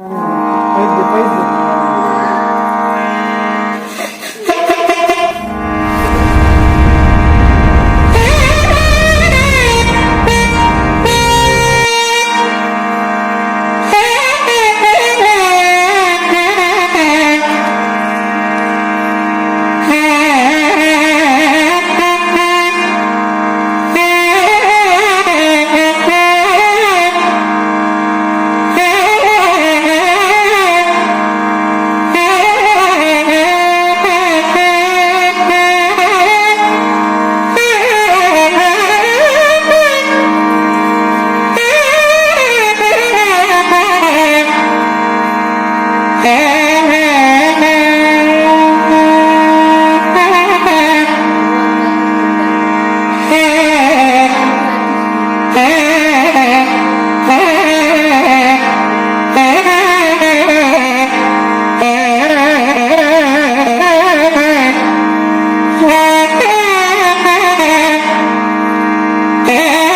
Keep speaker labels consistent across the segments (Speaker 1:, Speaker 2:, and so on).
Speaker 1: 杯子杯子 பைத்து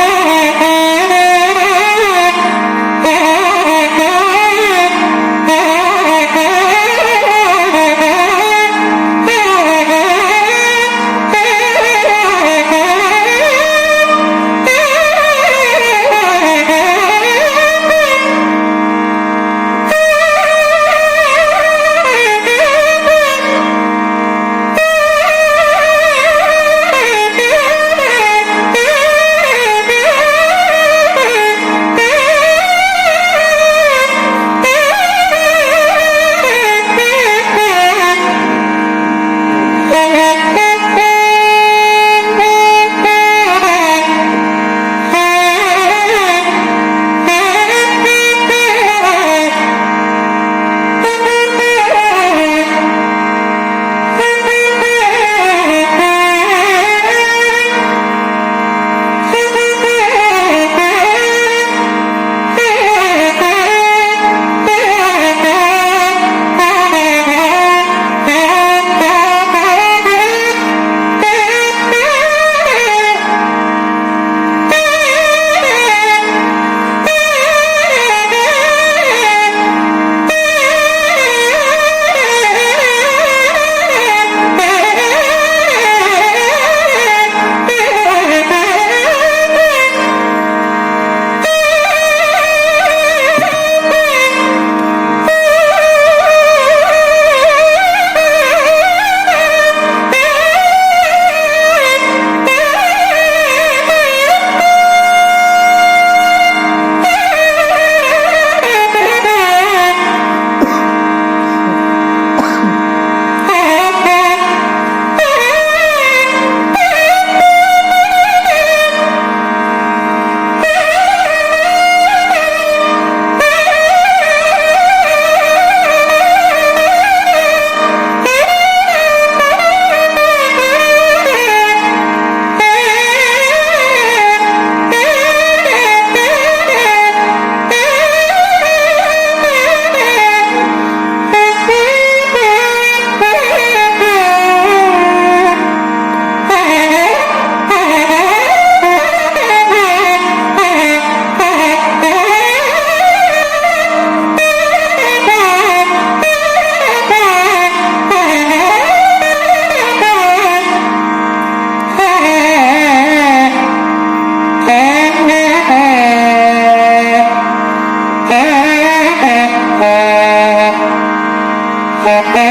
Speaker 1: பைத்து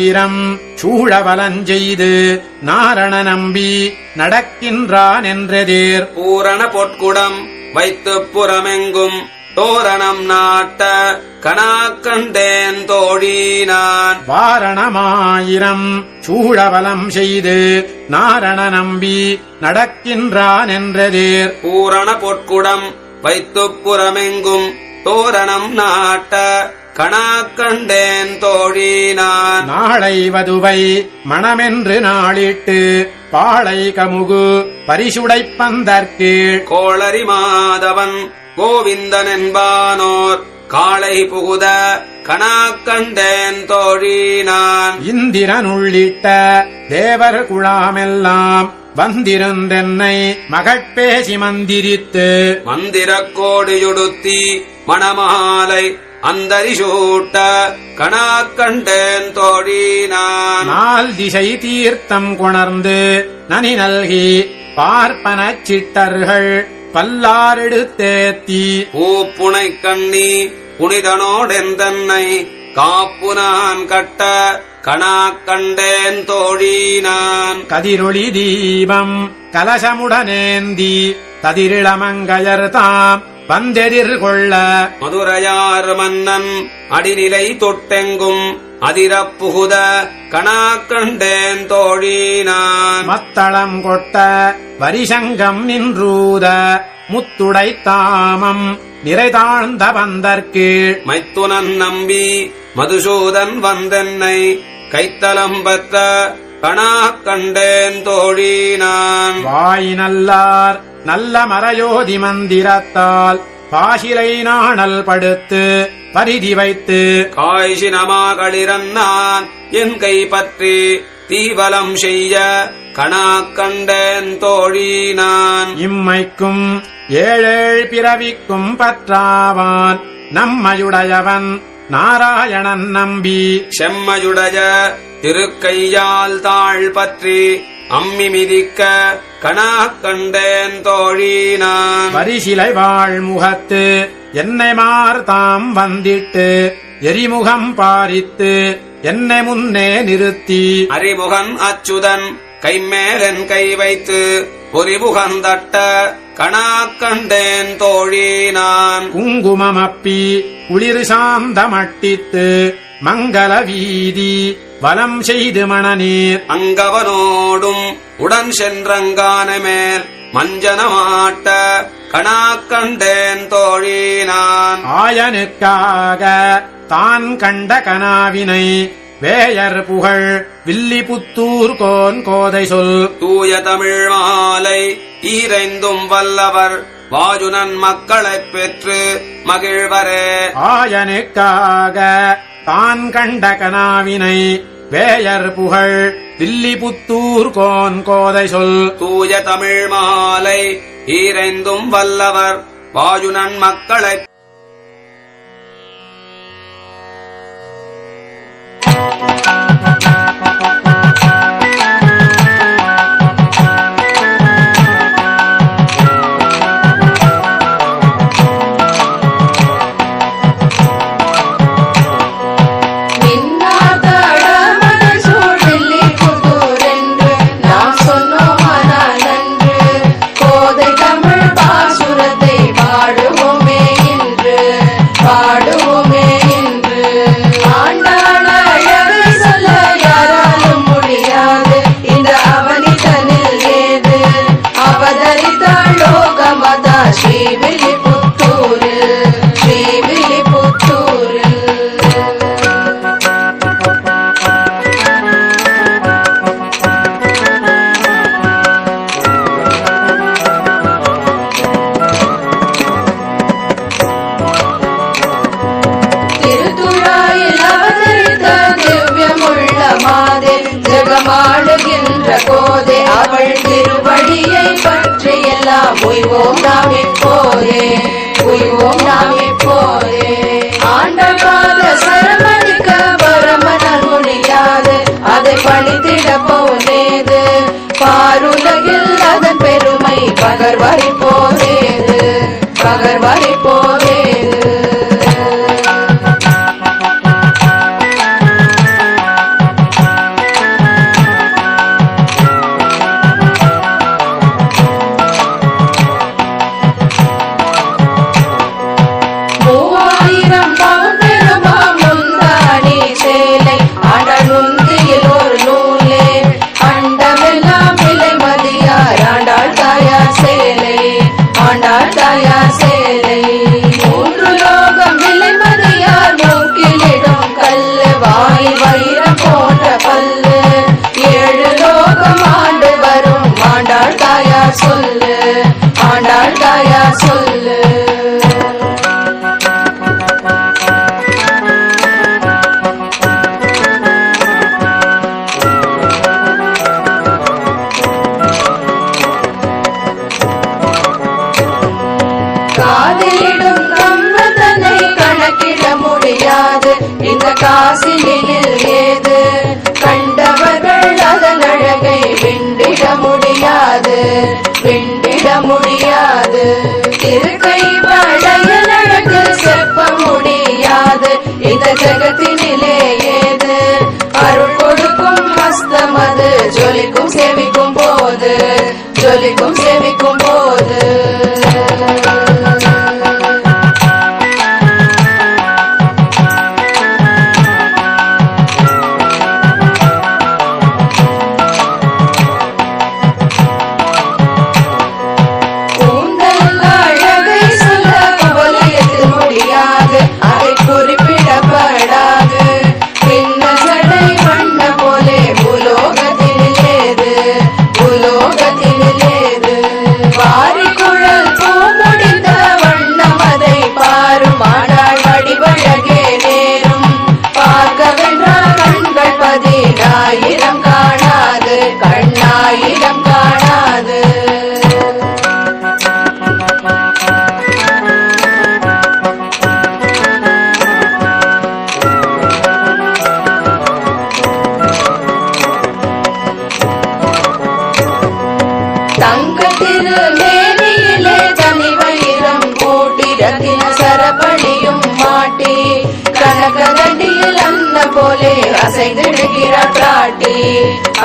Speaker 2: வாரணமாயிரம் சூழவலஞ்செய்து நாரண நம்பி நடக்கின்றான் என்றெதிர்
Speaker 3: பூரண பொற்குடம் வைத்துப் புறமெங்கும் தோரணம் நாட்ட கணாக்கண்டேன் தோழி நான்
Speaker 2: வாரணமாயிரம் சூழவலம் செய்து நாரண நம்பி நடக்கின்றான் என்றதேர்
Speaker 3: பூரண பொற்குடம் வைத்துப் புறமெங்கும் தோரணம் நாட்ட கணாக்கண்டேன் தோழி நான்
Speaker 2: நாளை வதுவை மணமென்று நாளிட்டு பாளை கமுகு பரிசுடைப் பந்தற்கீழ்.
Speaker 3: கோளரி மாதவன் கோவிந்தன் என்பானோர். காளை புகுத கணாக்கண்டேன் தோழி நான்
Speaker 2: இந்திரன் உள்ளிட்ட தேவர் குழாமெல்லாம் வந்திருந்தென்னை மகட்பேசி மந்திரித்து
Speaker 3: மந்திரக் கோடியுடுத்தி மணமாலை அந்தரி சூட்ட கணாக்கண்டேன் தோழி நான்.
Speaker 2: நால் திசை தீர்த்தம் கொணர்ந்து நனி நல்கி பார்ப்பனச் சிட்டர்கள் பல்லாரெடுத்தேத்தி
Speaker 3: பூப்புனை கண்ணி புனிதனோடெந்தன்னை காப்பு நான் கட்ட கணாக்கண்டேன் தோழி நான்.
Speaker 2: கதிரொளி தீபம் கலசமுடனேந்தி கதிரிளமங்கையர் தாம் வந்தெதிர்கொள்ள
Speaker 3: மதுரையார் மன்னன் அடிநிலை தொட்டெங்கும் அதிரப் புகுத கணாக்கண்டேன் தோழி நான்
Speaker 2: மத்தளம் கொட்ட வரிசங்கம் நின்றூத முத்துடை தாமம் நிறைதாழ்ந்த பந்தற்கீழ்
Speaker 3: மைத்துனன் நம்பி மதுசூதன் வந்தென்னை கைத்தலம் பத்த கணாக்கண்டேன் தோழி நான்
Speaker 2: வாய் நல்லார் நல்ல மறையோதி மந்திரத்தால் பாசிலை நாணல் படுத்து பரிதி வைத்து
Speaker 3: காய்ச்சினமாகளிரன் நான் என் கை பற்றி தீவலம் செய்ய கணாக்கண்டேன் தோழி நான்
Speaker 2: இம்மைக்கும் ஏழேழ் பிறவிக்கும் பற்றாவான். நம்மையுடையவன் நாராயணன் நம்பி
Speaker 3: செம்மையுடைய திருக்கையால் தாழ் பற்றி அம்மி மிதிக்க கணாக்கண்டேன் தோழி நான்
Speaker 2: வரிசிலை வாழ் முகத்து என்னை மார்தாம் வந்திட்டு எரிமுகம் பாரித்து என்னை முன்னே நிறுத்தி.
Speaker 3: அறிமுகன் அச்சுதன் கைமேலன் கை வைத்து பொறிமுகந்தட்ட கணாக்கண்டேன் தோழி நான்
Speaker 2: குங்குமமப்பி குளிர் சாந்த மட்டித்து மங்கள வீதி வலம் செய்து மணநீர்.
Speaker 3: அங்கவனோடும் உடன் சென்றங்கான மேல் மஞ்சனமாட்ட கணாக்கண்டேன் தோழி நான்
Speaker 2: ஆயனுக்காக தான் கண்ட கனாவினை வேயர் புகழ் வில்லிபுத்தூர் கோன் கோதை சொல்.
Speaker 3: தூய தமிழ் மாலை ஈரைந்தும் வல்லவர் வாஜுனன் மக்களைப் பெற்று மகிழ்வரே.
Speaker 2: ஆயனுக்காக தான் கண்ட கனாவினை வேயர் புகழ் தில்லி புத்தூர் கோன் கோதை சொல்
Speaker 3: தூய தமிழ் மாலை ஈரைந்தும் வல்லவர்
Speaker 4: வாயுனன் மக்களை Thank you. 따위 சொல்லு. ஆண்டாள் தாயா சொல்லு. வள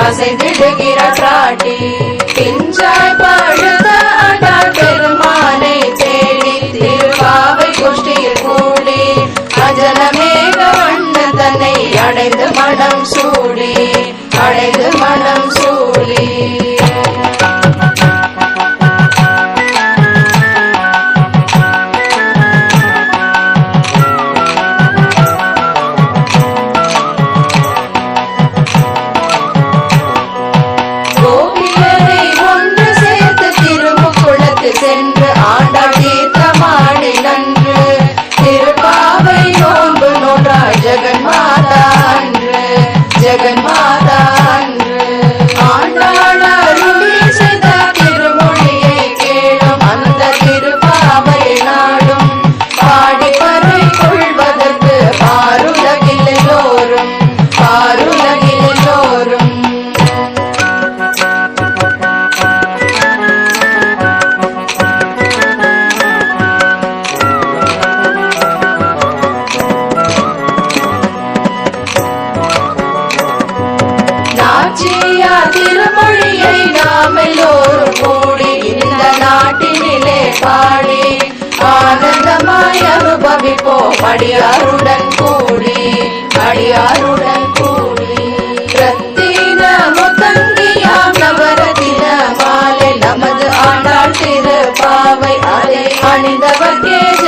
Speaker 4: அசைந்திடுகிறார் பிராட்டி பிஞ்சாய் பழுத அடார் பெருமானை தேடி திருவாவை கோஷ்டியில் கூடி அஜனமேக வண்ண தன்னை அடைந்த மனம் சு ஜபிப்போம் அடியாருடன் கூடி அடியாருடன் கூடி. ரத்தின முத்தங்கியாம் நவரத்தின மாலை நமது ஆண்டாள் திருப்பாவை அதை அணிந்தவர் கேள்வி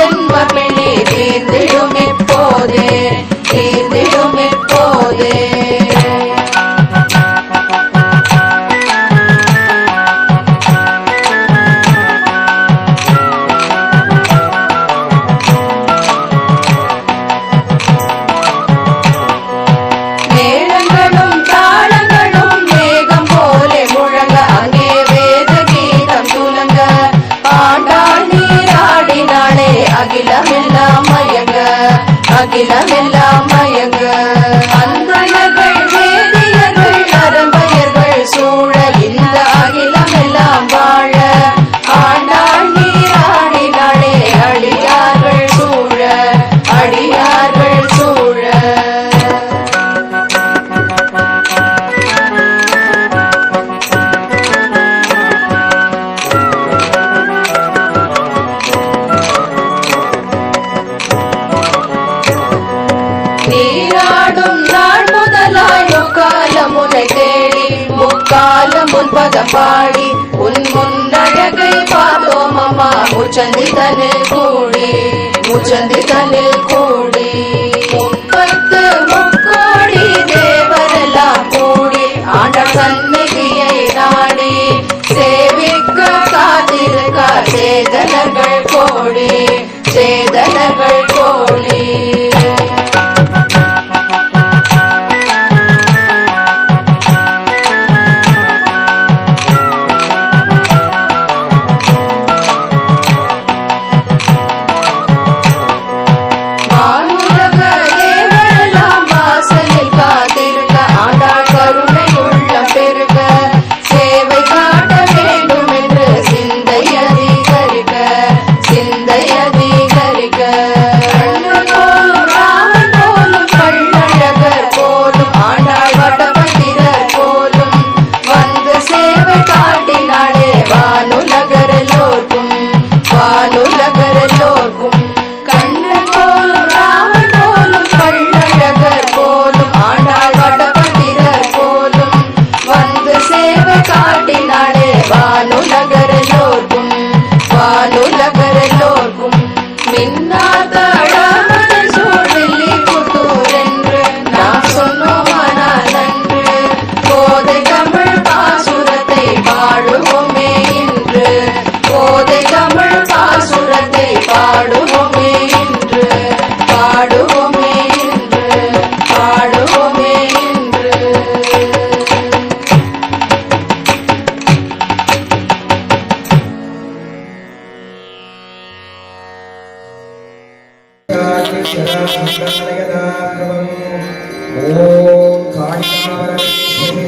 Speaker 4: ಗಿಡ ಬೆಲ್ಲ മുചന്തി തനിൽ കൂടി മുചന്തി തനിൽ
Speaker 5: ஓம் காளிகாவரேஸ்வரி